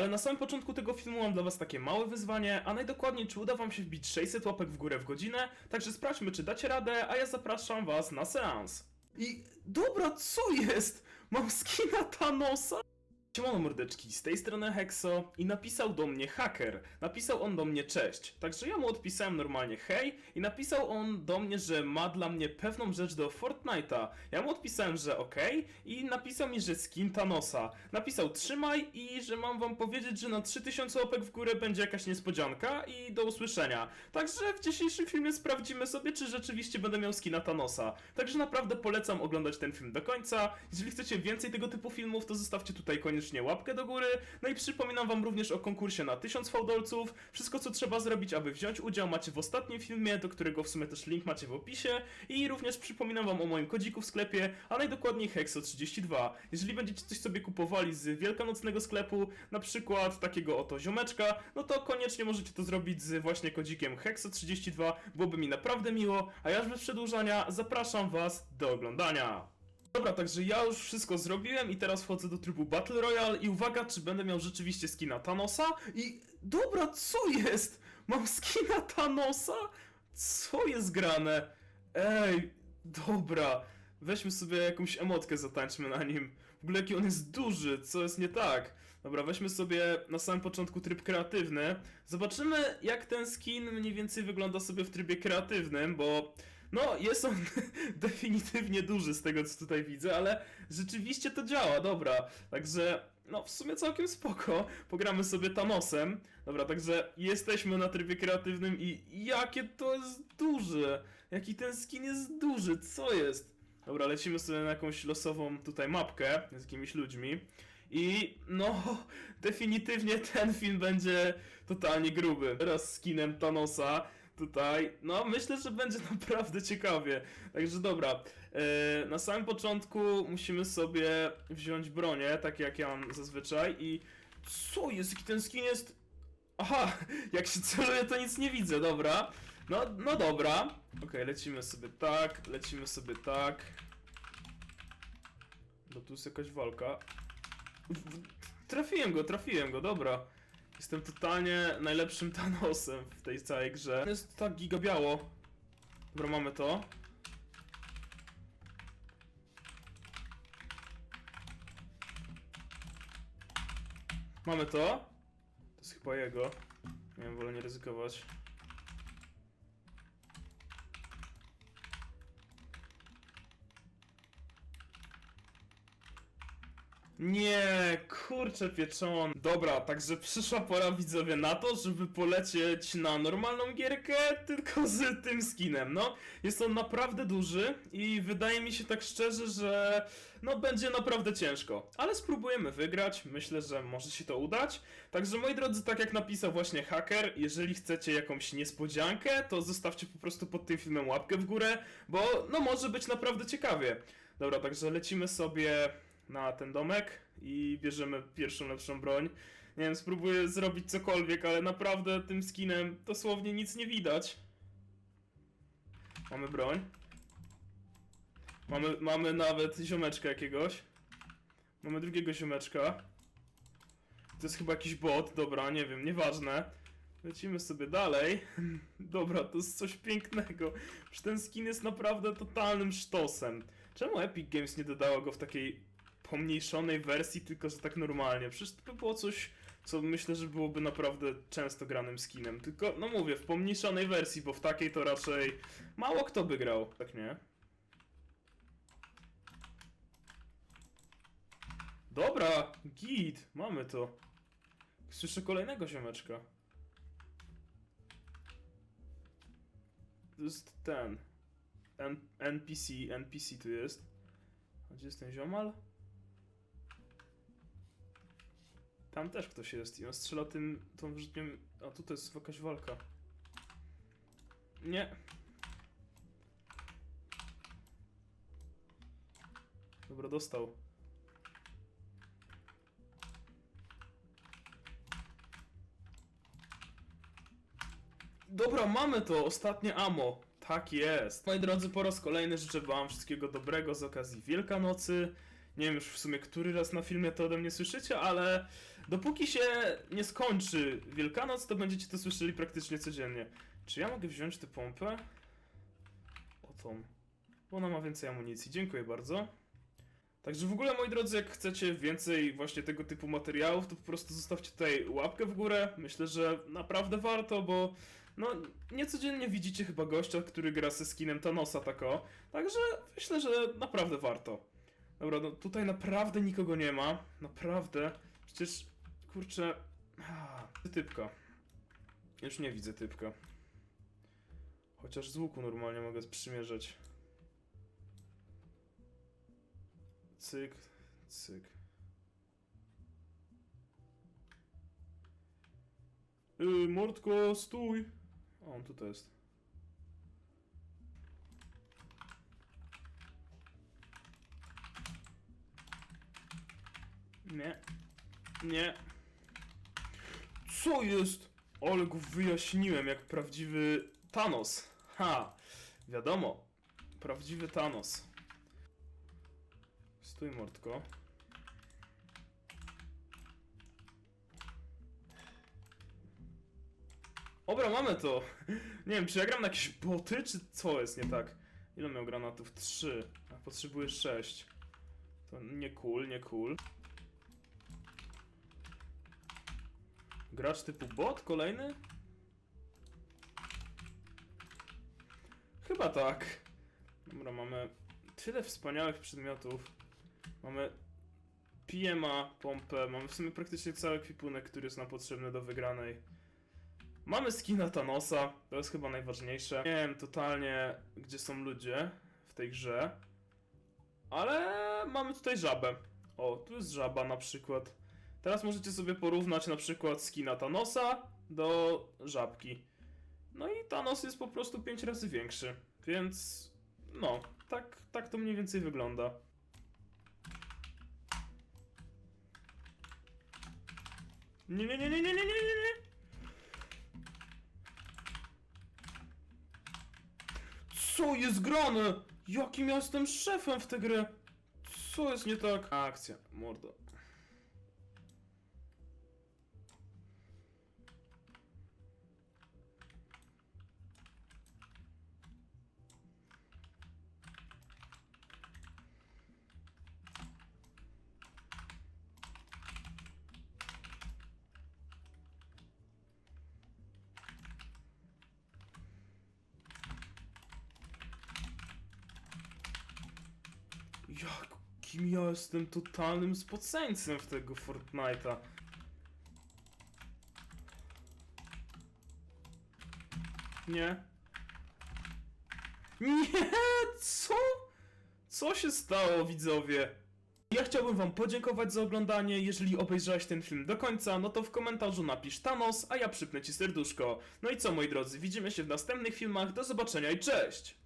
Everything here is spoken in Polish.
Ale na samym początku tego filmu mam dla was takie małe wyzwanie, a najdokładniej czy uda wam się wbić 600 łapek w górę w godzinę, także sprawdźmy czy dacie radę, a ja zapraszam was na seans. I dobra, co jest? Mam skina Thanosa? Siemano mordeczki, z tej strony Hexo i napisał do mnie haker. Napisał on do mnie cześć. Także ja mu odpisałem normalnie hej i napisał on do mnie, że ma dla mnie pewną rzecz do Fortnite'a. Ja mu odpisałem, że okej i napisał mi, że skin Thanosa. Napisał trzymaj i że mam wam powiedzieć, że na 3000 łapek w górę będzie jakaś niespodzianka i do usłyszenia. Także w dzisiejszym filmie sprawdzimy sobie, czy rzeczywiście będę miał skina Thanosa. Także naprawdę polecam oglądać ten film do końca. Jeżeli chcecie więcej tego typu filmów, to zostawcie tutaj koniecznie łapkę do góry. No i przypominam wam również o konkursie na 1000 fałdolców. Wszystko co trzeba zrobić, aby wziąć udział macie w ostatnim filmie, do którego w sumie też link macie w opisie. I również przypominam wam o moim kodziku w sklepie, a najdokładniej Hexo32. Jeżeli będziecie coś sobie kupowali z wielkanocnego sklepu, na przykład takiego oto ziomeczka, no to koniecznie możecie to zrobić z właśnie kodzikiem Hexo32, byłoby mi naprawdę miło, a ja już bez przedłużania zapraszam was do oglądania. Dobra, także ja już wszystko zrobiłem i teraz wchodzę do trybu Battle Royale i uwaga, czy będę miał rzeczywiście skina Thanosa? I dobra, co jest? Mam skina Thanosa? Co jest grane? Ej, dobra. Weźmy sobie jakąś emotkę, zatańczmy na nim. W ogóle jaki on jest duży, co jest nie tak? Dobra, weźmy sobie na samym początku tryb kreatywny. Zobaczymy, jak ten skin mniej więcej wygląda sobie w trybie kreatywnym, bo no, jest on definitywnie duży z tego, co tutaj widzę, ale rzeczywiście to działa, dobra. Także, no, w sumie całkiem spoko. Pogramy sobie Thanosem. Dobra, także jesteśmy na trybie kreatywnym i jakie to jest duże! Jaki ten skin jest duży, co jest? Dobra, lecimy sobie na jakąś losową tutaj mapkę z jakimiś ludźmi. I no, definitywnie ten film będzie totalnie gruby. Teraz skinem Thanosa tutaj. No, myślę, że będzie naprawdę ciekawie. Także dobra, e, na samym początku musimy sobie wziąć bronię, tak jak ja mam zazwyczaj. I co jest? Jaki ten skin jest? Aha, jak się celuje, to nic nie widzę, dobra. No, no dobra. Okej, lecimy sobie tak, lecimy sobie tak. No tu jest jakaś walka. Trafiłem go, trafiłem go, dobra. Jestem totalnie najlepszym Thanosem w tej całej grze. Jest tak giga biało. Dobra, mamy to. Mamy to. To jest chyba jego. Nie wiem, wolę nie ryzykować. Nie, kurczę pieczon. Dobra, także przyszła pora widzowie na to, żeby polecieć na normalną gierkę, tylko z tym skinem. No, jest on naprawdę duży i wydaje mi się tak szczerze, że no będzie naprawdę ciężko. Ale spróbujemy wygrać, myślę, że może się to udać. Także moi drodzy, tak jak napisał właśnie haker, jeżeli chcecie jakąś niespodziankę, to zostawcie po prostu pod tym filmem łapkę w górę, bo no może być naprawdę ciekawie. Dobra, także lecimy sobie na ten domek i bierzemy pierwszą lepszą broń. Nie wiem, spróbuję zrobić cokolwiek, ale naprawdę tym skinem dosłownie nic nie widać. Mamy broń. Mamy, mamy nawet ziomeczka jakiegoś. Mamy drugiego ziomeczka. To jest chyba jakiś bot, dobra, nie wiem, nieważne. Lecimy sobie dalej. Dobra, to jest coś pięknego. Przecież ten skin jest naprawdę totalnym sztosem. Czemu Epic Games nie dodało go w takiej pomniejszonej wersji, tylko że tak normalnie? Przecież to by było coś, co myślę, że byłoby naprawdę często granym skinem. Tylko, no mówię, w pomniejszonej wersji, bo w takiej to raczej mało kto by grał, tak nie? Dobra, git, mamy to. Słyszę kolejnego ziomeczka. To jest ten. N NPC, NPC tu jest. Gdzie jest ten ziomal? Tam też ktoś jest i on strzela tym, tą wyrzutnią... A tutaj jest jakaś walka. Nie. Dobra, dostał. Dobra, mamy to, ostatnie amo. Tak jest. Moi drodzy, po raz kolejny życzę wam wszystkiego dobrego z okazji Wielkanocy. Nie wiem już w sumie, który raz na filmie to ode mnie słyszycie, ale dopóki się nie skończy Wielkanoc, to będziecie to słyszeli praktycznie codziennie. Czy ja mogę wziąć tę pompę? O tą. Bo ona ma więcej amunicji. Dziękuję bardzo. Także w ogóle, moi drodzy, jak chcecie więcej właśnie tego typu materiałów, to po prostu zostawcie tutaj łapkę w górę. Myślę, że naprawdę warto, bo no, niecodziennie widzicie chyba gościa, który gra ze skinem Thanosa tako. Także myślę, że naprawdę warto. Dobra, no tutaj naprawdę nikogo nie ma. Naprawdę. Przecież, kurczę... Ah, typka. Już nie widzę typka. Chociaż z łuku normalnie mogę sprzymierzać. Cyk, cyk. Yy, Mordko, stój! O, on tutaj jest. Nie. Nie. Co jest? Ale wyjaśniłem jak prawdziwy Thanos. Ha! Wiadomo. Prawdziwy Thanos. Stój, mordko. Dobra, mamy to. Nie wiem, czy ja gram na jakieś boty, czy co jest nie tak? Ile miał granatów? 3. A potrzebuję 6. To nie cool, nie cool. Gracz typu bot kolejny? Chyba tak. Dobra, mamy tyle wspaniałych przedmiotów. Mamy PMA, pompę, mamy w sumie praktycznie cały ekwipunek, który jest nam potrzebny do wygranej. Mamy skina Thanosa, to jest chyba najważniejsze. Nie wiem totalnie, gdzie są ludzie w tej grze. Ale mamy tutaj żabę. O, tu jest żaba na przykład. Teraz możecie sobie porównać na przykład skina Thanosa do żabki. No i Thanos jest po prostu 5 razy większy, więc no, tak, tak to mniej więcej wygląda. Nie, nie, nie, nie, nie, nie, nie, nie. Co jest grane? Jakim ja jestem szefem w tę grę? Co jest nie tak? Akcja, mordo. Jakim ja jestem totalnym spoceńcem w tego Fortnite'a. Nie. Nie, co? Co się stało, widzowie? Ja chciałbym wam podziękować za oglądanie. Jeżeli obejrzałeś ten film do końca, no to w komentarzu napisz Thanos, a ja przypnę ci serduszko. No i co, moi drodzy, widzimy się w następnych filmach. Do zobaczenia i cześć!